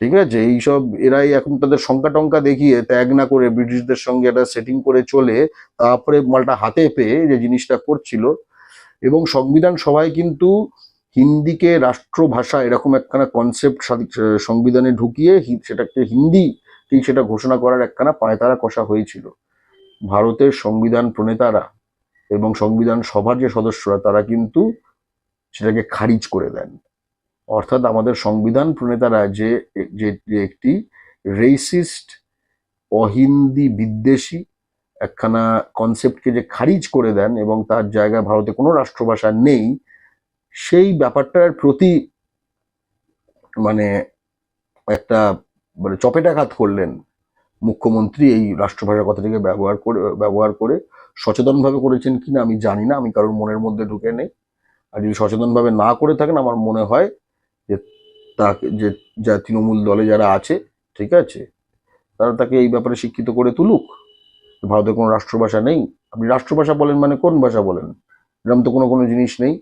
ঠিক আছে? এইসব এরাই এখন তাদের সংখ্যা টঙ্কা দেখিয়ে ত্যাগ না করে ব্রিটিশদের সঙ্গে একটা সেটিং করে চলে তারপরে মালটা হাতে পেয়ে যে জিনিসটা করছিল। এবং সংবিধান সভায় কিন্তু হিন্দিকে রাষ্ট্রভাষা এরকম একখানা কনসেপ্ট সংবিধানে ঢুকিয়ে সেটাকে হিন্দি ঠিক সেটা ঘোষণা করার একখানা পায়তারা কষা হয়েছিল। ভারতের সংবিধান প্রণেতারা এবং সংবিধান সভার যে সদস্যরা তারা কিন্তু সেটাকে খারিজ করে দেন। অর্থাৎ আমাদের সংবিধান প্রণেতারা যে যে একটি রেসিস্ট অহিন্দি, বিদ্বেষী একখানা কনসেপ্টকে যে খারিজ করে দেন এবং তার জায়গায় ভারতে কোনো রাষ্ট্রভাষা নেই, সেই ব্যাপারটার প্রতি মানে একটা মানে চপেটাঘাত করলেন মুখ্যমন্ত্রী এই রাষ্ট্রভাষা কথাটিকে ব্যবহার করে ব্যবহার করে। সচেতনভাবে করেছেন কিনা আমি জানি না, আমি কারোর মনের মধ্যে ঢুকে নেই। আর যদি সচেতনভাবে না করে থাকেন, আমার মনে হয় যে তাকে, যে, যা তৃণমূল দলে যারা আছে, ঠিক আছে? তারা তাকে এই ব্যাপারে শিক্ষিত করে তুলুক। ভারতের কোনো রাষ্ট্রভাষা নেই। আপনি রাষ্ট্রভাষা বলেন মানে কোন ভাষা বলেন? এরকম তো কোনো কোনো জিনিস নেই।